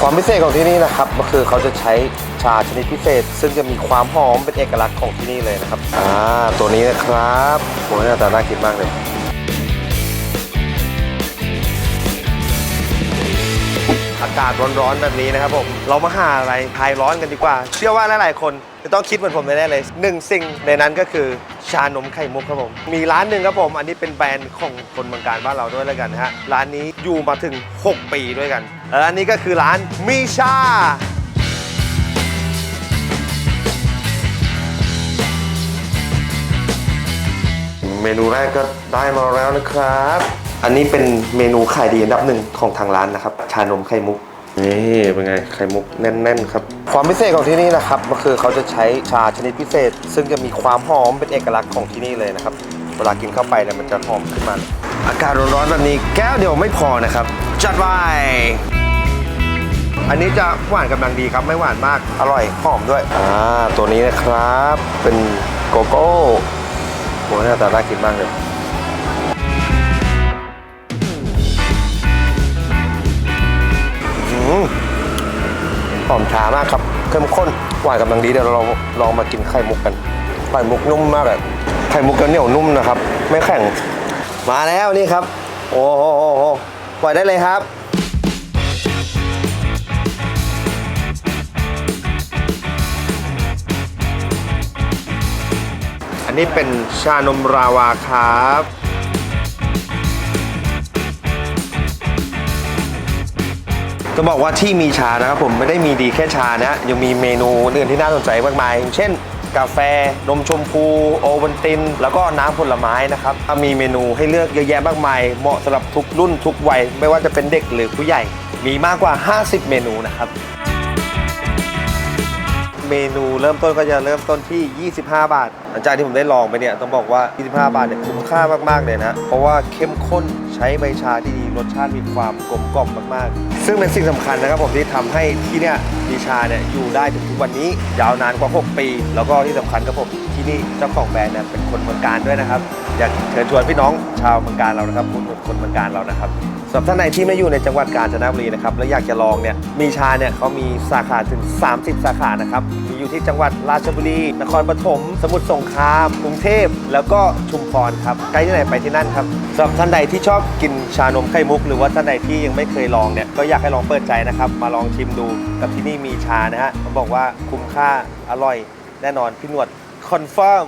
ความพิเศษของที่นี่นะครับก็คือเขาจะใช้ชาชนิดพิเศษ ซึ่งจะมีความหอมเป็นเอกลักษณ์ของที่นี่เลยนะครับอ่าตัวนี้นะครับโอ้ยหน้าตาน่ากินมากเลย อากาศร้อนๆแบบนี้นะครับผม เรามาหาอะไรคลายร้อนกันดีกว่า เชื่อว่าหลายๆคนจะต้องคิดเหมือนผมแน่ๆเลยหนึ่งสิ่งในนั้นก็คือชานมไข่มุกครับผม มีร้านหนึ่งครับผม อันนี้เป็นแบรนด์ของคนเมืองการบ้านเราด้วยแล้วกันนะฮะ ร้านนี้อยู่มาถึง 6 ปีด้วยกัน และอันนี้ก็คือร้านมีชาเมนูแรกก็ได้มาแล้วนะครับ อันนี้เป็นเมนูขายดีอันดับหนึ่งของทางร้านนะครับ ชานมไข่มุก นี่เป็นไง ไข่มุกแน่น ๆ ครับ ความพิเศษของที่นี่นะครับก็คือเขาจะใช้ชาชนิดพิเศษ ซึ่งจะมีความหอมเป็นเอกลักษณ์ของที่นี่เลยนะครับ เวลากินเข้าไปเนี่ยมันจะหอมขึ้นมาเลยอากาศร้อนๆแบบนี้แก้วเดียวไม่พอนะครับ จัดไปอันนี้จะหวานกำลังดีครับไม่หวานมากอร่อยหอมด้วยอ่าตัวนี้นะครับเป็นโกโก้โอ้หน้าตาน่ากินมากเลย หอมชามากครับเข้มข้นหวานกำลังดีเดี๋ยวเราลองมากินไข่มุกกันไข่มุกนุ่มมากเลยไข่มุกจะเหนียวนุ่มนะครับ ไม่แข็งมาแล้วนี่ครับ โอ้โหโอ้โหปล่อยได้เลยครับอันนี้เป็นชานมราวาครับ จะบอกว่าที่มีชานะครับผมไม่ได้มีดีแค่ชานะยังมีเมนูอื่นที่น่าสนใจมากมาย เช่น กาแฟ นมชมพู โอวัลติน แล้วก็น้ำผลไม้นะครับมีเมนูให้เลือกเยอะแยะมากมาย เหมาะสำหรับทุกรุ่นทุกวัย ไม่ว่าจะเป็นเด็กหรือผู้ใหญ่ มีมากกว่า 50 เมนูนะครับ เมนูเริ่มต้นก็จะเริ่มต้นที่ 25 บาท หลังจากที่ผมได้ลองไปเนี่ยต้องบอกว่า 25 บาทเนี่ยคุ้มค่ามากๆเลยนะ เพราะว่าเข้มข้นใช้ใบชาที่ดีรสชาติมีความกลมกล่อมมากๆ ซึ่งเป็นสิ่งสำคัญนะครับผมที่ทำให้ที่เนี่ยมีชาเนี่ยอยู่ได้ถึงทุกวันนี้ยาวนานกว่า 6 ปี แล้วก็ที่สำคัญครับผมที่นี่เจ้าของแบรนด์เนี่ยเป็นคนเมืองการด้วยนะครับ อยากเชิญชวนพี่น้องชาวเมืองการเรานะครับคุณคนเมืองการเรานะครับสำหรับท่านไหนที่ไม่อยู่ในจังหวัดกาญจนบุรีนะครับแล้วอยากจะลองเนี่ยมีชาเนี่ยเขามีสาขาถึง 30 สาขานะครับมีอยู่ที่จังหวัดราชบุรี นครปฐมสมุทรสงครามกรุงเทพ แล้วก็ชุมพรครับใกล้ที่ไหนไปที่นั่นครับสำหรับท่านใดที่ชอบกินชานมไข่มุก หรือว่าท่านใดที่ยังไม่เคยลองเนี่ยก็อยากให้ลองเปิดใจนะครับมาลองชิมดูกับที่นี่มีชานะฮะเขาบอกว่าคุ้มค่าอร่อยแน่นอนพี่หนวดคอนเฟิร์ม